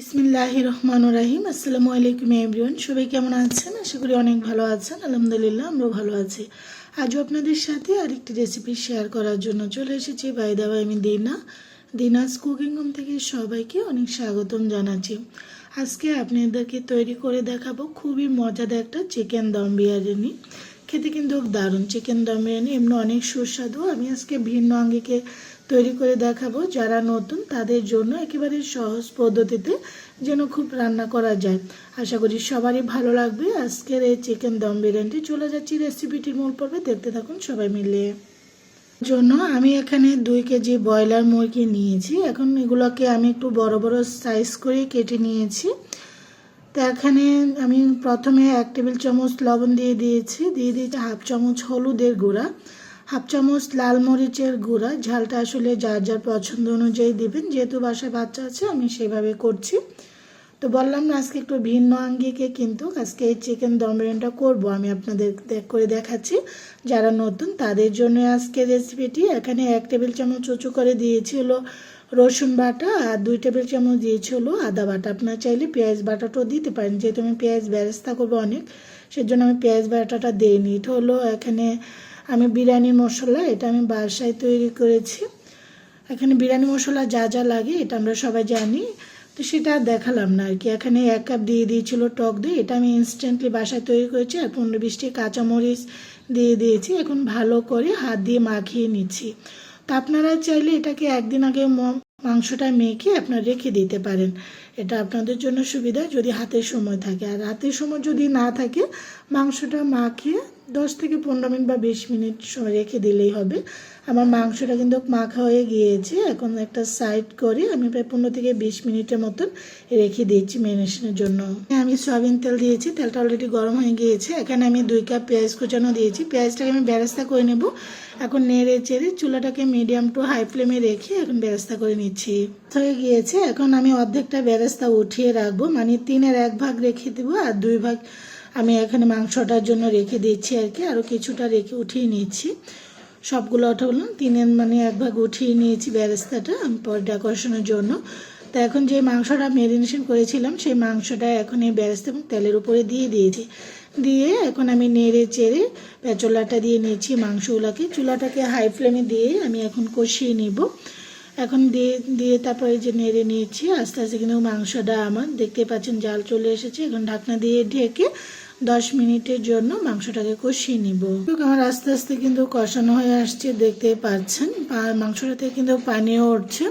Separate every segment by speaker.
Speaker 1: বিসমিল্লাহ রহমান রাহিম। আসসালামু আলাইকুম এভরিওয়ান। সবাই কেমন আছেন? আশা করি অনেক ভালো আছেন। আলহামদুলিল্লাহ, আমরাও ভালো আছি। আজও আপনাদের সাথে আরেকটি রেসিপি শেয়ার করার জন্য চলে এসেছি বাই দাবা আমি দিনা। দিনাস কুকিং হোম থেকে সবাইকে অনেক স্বাগতম জানাচ্ছি। আজকে আপনাদেরকে তৈরি করে দেখাবো খুবই মজাদার একটা চিকেন দম বিরিয়ানি। খেতে কিন্তু দারুণ। চিকেন দম বিরিয়ানি এমনি অনেক সুস্বাদু। আমি আজকে ভিন্ন আঙ্গিকে তৈরি করে দেখাবো। যারা নতুন, তাদের জন্য একেবারে সহজ পদ্ধতিতে যেন খুব রান্না করা যায়। আশা করি সবারই ভালো লাগবে। আজকের এই চিকেন দম বিরিয়ানিটি চলে যাচ্ছি রেসিপিটির মূল পর্বে। দেখতে থাকুন সবাই মিলে। জন্য আমি এখানে দুই কেজি ব্রয়লার মুরগি নিয়েছি। এখন এগুলোকে আমি একটু বড় বড় সাইজ করে কেটে নিয়েছি। তো এখানে আমি প্রথমে এক টেবিল চামচ লবণ দিয়ে দিয়েছি। দিয়ে দিয়েছি হাফ চামচ হলুদের গুঁড়া, হাফ চামচ লাল মরিচের গুঁড়া। ঝালটা আসলে যার যার পছন্দ অনুযায়ী দিবেন। যেহেতু বাসায় বাচ্চা আছে, আমি সেভাবে করছি। তো বললাম না, আজকে একটু ভিন্ন আঙ্গিকে কিন্তু আজকে এই চিকেন দম বিরিয়ানিটা করব। আমি আপনাদের দেখ, করে দেখাচ্ছি। যারা নতুন, তাদের জন্য আজকে রেসিপিটি এখানে এক টেবিল চামচ উঁচু করে দিয়েছি হলো রসুন বাটা আর দুই টেবিল চামচ দিয়েছি হলো আদা বাটা। আপনার চাইলে পেঁয়াজ বাটাটাও দিতে পারেন, যেহেতু আমি পেঁয়াজ ব্যবস্থা করব অনেক, সেজন্য আমি পেঁয়াজ বাটাটা দিইনি এটা হলো এখানে আমি বিরিয়ানি মশলা, এটা আমি বাসায় তৈরি করেছি। এখানে বিরিয়ানি মশলা যা যা লাগে, এটা আমরা সবাই জানি। তো সেটা দেখালাম না আর কি। এখানে এক কাপ দিয়ে দিয়েছিল টক দই, এটা আমি ইনস্ট্যান্টলি বাসায় তৈরি করেছি আর পনেরো বিশটি কাঁচামরিচ দিয়ে দিয়েছি। এখন ভালো করে হাত দিয়ে মাখিয়ে নিচ্ছি। তো আপনারা চাইলে এটাকে একদিন আগে মাংসটা মেখে আপনারা রেখে দিতে পারেন। এটা আপনাদের জন্য সুবিধা যদি হাতে সময় থাকে। আর হাতে সময় যদি না থাকে, মাংসটা মাখিয়ে দশ থেকে পনেরো মিনিট বা বিশ মিনিট সময় রেখে দিলেই হবে। আমার মাংসটা কিন্তু মাখা হয়ে গিয়েছে। এখন একটা সাইড করে আমি প্রায় পনেরো থেকে বিশ মিনিটের মতন রেখে দিয়েছি ম্যারিনেশনের জন্য। আমি সয়াবিন তেল দিয়েছি। তেলটা অলরেডি গরম হয়ে গিয়েছে। এখানে আমি দুই কাপ পেঁয়াজ কুচানো দিয়েছি। পেঁয়াজটাকে আমি বেরেস্তা করে নেব। এখন নেড়ে চেড়ে চুলাটাকে মিডিয়াম টু হাই ফ্লেমে রেখে এখন বেরেস্তা করে নিচ্ছি। হয়ে গিয়েছে। এখন আমি অর্ধেকটা বেরেস্তা উঠিয়ে রাখব। মানে তিনের এক ভাগ রেখে দেবো আর দুই ভাগ আমি এখানে মাংসটার জন্য রেখে দিচ্ছি আর কি। আরও কিছুটা রেখে উঠিয়ে নিচ্ছি। সবগুলো ওঠা বললাম তিনের মানে এক ভাগ উঠিয়ে নিয়েছি বেরেস্তাটা আমি পরে ডেকোরেশনের জন্য। তো এখন যে মাংসটা ম্যারিনেশন করেছিলাম, সেই মাংসটা এখন এই বেরেস্তা এবং তেলের উপরে দিয়ে দিয়েছি। দিয়ে এখন আমি নেড়ে চেড়ে পেঁচলাটা দিয়ে নিয়েছি মাংসগুলোকে। চুলাটাকে হাই ফ্লেমে দিয়ে আমি এখন কষিয়ে নিব। এখন দিয়ে দিয়ে তারপরে যে নেড়ে নিয়েছি, আস্তে আস্তে কিন্তু মাংসটা আমার দেখতে পাচ্ছেন জাল চলে এসেছে। এখন ঢাকনা দিয়ে ঢেকে দশ মিনিটের জন্য মাংসটাকে কষিয়ে নিব। আমার আস্তে আস্তে কিন্তু কষানো হয়ে আসছে, দেখতে পাচ্ছেন। মাংসটাতে কিন্তু পানিও উঠছে।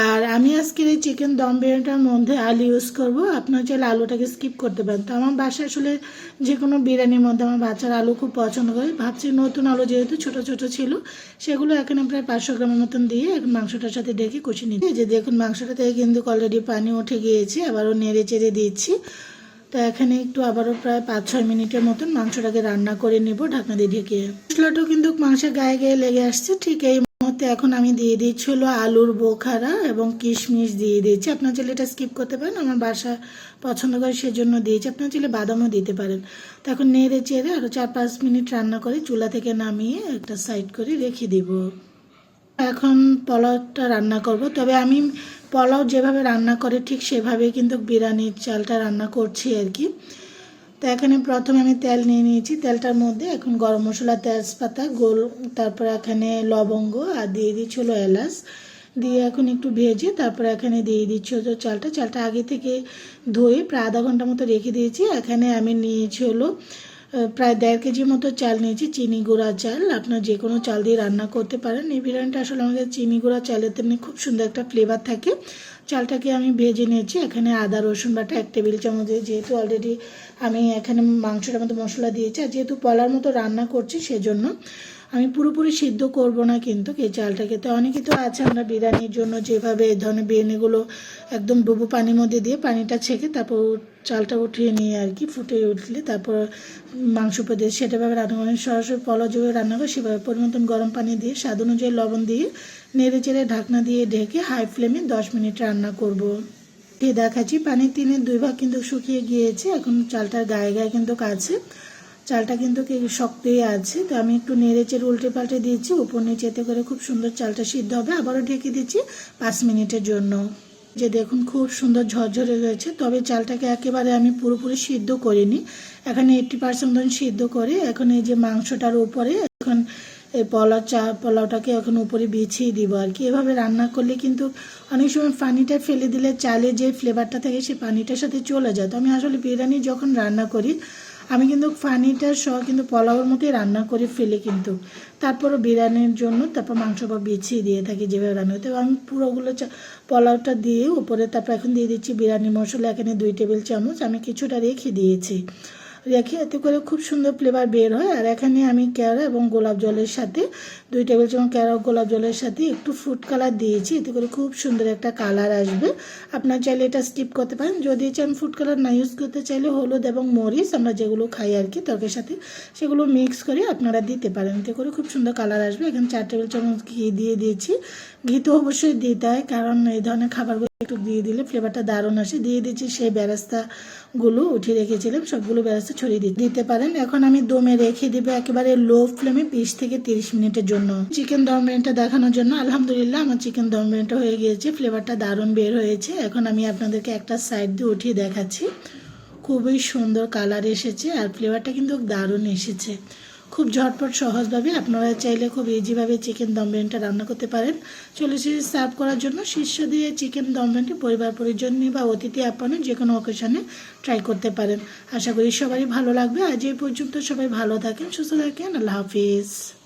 Speaker 1: আর আমি আজকের এই চিকেন দম বিরিয়ানিটার মধ্যে আলু ইউজ করব। আপনার চাইলে আলুটাকে স্কিপ করতে পারেন। তো আমার বাসায় আসলে যে কোনো বিরিয়ানির মধ্যে আমার বাচ্চার আলু খুব পছন্দ করে। ভাবছি নতুন আলু যেহেতু ছোট ছোট ছিল, সেগুলো এখানে প্রায় পাঁচশো গ্রামের মতন দিয়ে এখন মাংসটার সাথে ডেকে কষিয়ে নিচ্ছি। যে দেখুন, মাংসটা থেকে কিন্তু অলরেডি পানি উঠে গিয়েছে, আবারও নেড়ে চেড়ে দিচ্ছি। তো এখানে একটু আবারও প্রায় পাঁচ ছয় মিনিটের মতন মাংসটাকে রান্না করে নেব ঢাকনা দিয়ে ঢেকে। মশলাটাও কিন্তু মাংসের গায়ে গায়ে লেগে আসছে, ঠিক এই মুহূর্তে এখন আমি দিয়ে দিচ্ছি হলো আলুর বোখারা এবং কিশমিশ দিয়ে দিয়েছি আপনার চাইলে এটা স্কিপ করতে পারেন, আমার বাসা পছন্দ করে সেজন্য দিয়েছি। আপনার চাইলে বাদামও দিতে পারেন। তো এখন নেড়ে চেড়ে আরও চার পাঁচ মিনিট রান্না করে চুলা থেকে নামিয়ে একটা সাইড করে রেখে দিব। এখন পোলাওটা রান্না করব। তবে আমি পোলাও যেভাবে রান্না করে ঠিক সেভাবে কিন্তু বিরিয়ানির চালটা রান্না করছি আর কি। তো এখানে প্রথমে আমি তেল নিয়ে নিয়েছি। তেলটার মধ্যে এখন গরম মশলা, তেজপাতা, গোল, তারপর এখানে লবঙ্গ আর দিয়ে দিচ্ছি হলো এলাচ। দিয়ে এখন একটু ভেজে তারপর এখানে দিয়ে দিচ্ছি হলো চালটা। চালটা আগে থেকে ধুয়ে প্রায় আধা ঘণ্টা মতো রেখে দিয়েছি। এখানে আমি নিয়েছি হলো প্রায় দেড় কেজি মতো চাল নিয়েছি, চিনি গুঁড়া চাল। আপনার যে কোনো চাল দিয়ে রান্না করতে পারেন। এই বিরিয়ানিটা আসলে আমাদের চিনি গুঁড়া চালের তেমনি খুব সুন্দর একটা ফ্লেভার থাকে। চালটাকে আমি ভেজে নিয়েছি। এখানে আদা, রসুন বাটা এক টেবিল চামচ যেহেতু অলরেডি আমি এখানে মাংসটার মতো মশলা দিয়েছি। আর যেহেতু পলার মতো রান্না করছি, সেজন্য আমি পুরোপুরি সিদ্ধ করব না কিন্তু এই চালটাকে। তো অনেকে তো আছে আমরা বিরিয়ানির জন্য যেভাবে এই ধরনের বিরিয়ানিগুলো একদম ডুবো পানির মধ্যে দিয়ে পানিটা ছেঁকে তারপর চালটা উঠিয়ে নিয়ে আর কি ফুটে উঠলে তারপর মাংস পেতে সেটাভাবে রান্না করেন সরাসরি পলা যেভাবে রান্না করে সেভাবে পরিমতন গরম পানি দিয়ে, স্বাদ অনুযায়ী লবণ দিয়ে নেড়ে চেড়ে ঢাকনা দিয়ে ঢেকে হাই ফ্লেমে দশ মিনিট রান্না করব। দিয়ে দেখাচ্ছি, পানির তিনের দুই ভাগ কিন্তু শুকিয়ে গিয়েছে, এখন চালটার গায়ে গায়ে কিন্তু কাছে চালটা কিন্তু শক্তই আছে, তো আমি একটু নেড়ে চেড়ে উল্টে পাল্টে দিয়েছি, উপর নিচেতে করে খুব সুন্দর চালটা সিদ্ধ হবে, আবারও ঢেকে দিচ্ছি পাঁচ মিনিটের জন্য যে দেখুন খুব সুন্দর ঝরঝরে রয়েছে, তবে চালটাকে একেবারে আমি পুরোপুরি সিদ্ধ করিনি। এখানে এইটটি পার্সেন্ট মতন সিদ্ধ করে, এখন এই যে মাংসটার উপরে, এখন এই পোলাও চা, পোলাওটাকে এখন উপরে বিছিয়ে দিব আর কি। এভাবে রান্না করলে কিন্তু অনেক সময় পানিটা ফেলে দিলে চালে যে ফ্লেভারটা থাকে সেই পানিটার সাথে চলে যায়। তো আমি আসলে বিরিয়ানি যখন রান্না করি আমি কিন্তু ফানিটার সহ কিন্তু পোলাওর মতোই রান্না করে ফেলি কিন্তু। তারপরও বিরিয়ানির জন্য তারপর মাংস বা বিছিয়ে দিয়ে থাকি যেভাবে রান্না হতো আমি পুরোগুলো পোলাওটা দিয়ে উপরে তারপর এখন দিয়ে দিচ্ছি বিরিয়ানি মশলা, এখানে দুই টেবিল চামচ। আমি কিছুটা রেখে দিয়েছি। রেখে এতে করে খুব সুন্দর ফ্লেভার বের হয়। আর এখানে আমি ক্যারা এবং গোলাপ জলের সাথে দুই টেবিল চামচ ক্যারা, গোলাপ জলের সাথে একটু ফুড কালার দিয়েছি। এতে করে খুব সুন্দর একটা কালার আসবে। আপনার চাইলে এটা স্কিপ করতে পারেন। যদি চান ফুড কালার না ইউজ করতে চাইলে হলুদ এবং মরিচ আমরা যেগুলো খাই আর কি তরকারির সাথে সেগুলো মিক্স করে আপনারা দিতে পারেন। এতে করে খুব সুন্দর কালার আসবে। এখানে চার টেবিল চামচ ঘি দিয়ে দিয়েছি। ঘি তো অবশ্যই দিতে হয় কারণ এই ধরনের খাবারগুলো একটু দিয়ে দিলে ফ্লেভারটা দারুণ আসে। দিয়ে দিচ্ছি সেই বেরাস্তাগুলো উঠিয়ে রেখেছিলাম, সবগুলো বেরাস্তা ছড়িয়ে দিতে পারেন, এখন আমি দমে রেখে দিব একেবারে লো ফ্লেমে বিশ থেকে তিরিশ মিনিটের জন্য। চিকেন দম বিরিয়ানিটা দেখানোর জন্য, আলহামদুলিল্লাহ আমার চিকেন দম বিরিয়ানিটা হয়ে গিয়েছে ফ্লেভারটা দারুণ বের হয়েছে। এখন আমি আপনাদেরকে একটা সাইড দিয়ে উঠিয়ে দেখাচ্ছি। খুবই সুন্দর কালার এসেছে আর ফ্লেভারটা কিন্তু দারুণ এসেছে। খুব ঝটপট, সহজভাবে। আপনারা চাইলে খুব ইজিভাবে চিকেন দম বিরিয়ানিটা রান্না করতে পারেন। চলে এসেছি সার্ভ করার জন্য শীর্ষ দিয়ে চিকেন দম বিরিয়ানি পরিবার পরিজন বা অতিথি আপ্যায়নে যে কোনো অকেশনে ট্রাই করতে পারেন। আশা করি সবারই ভালো লাগবে। আজ এই পর্যন্ত সবাই ভালো থাকেন, সুস্থ থাকেন। আল্লাহ হাফিজ।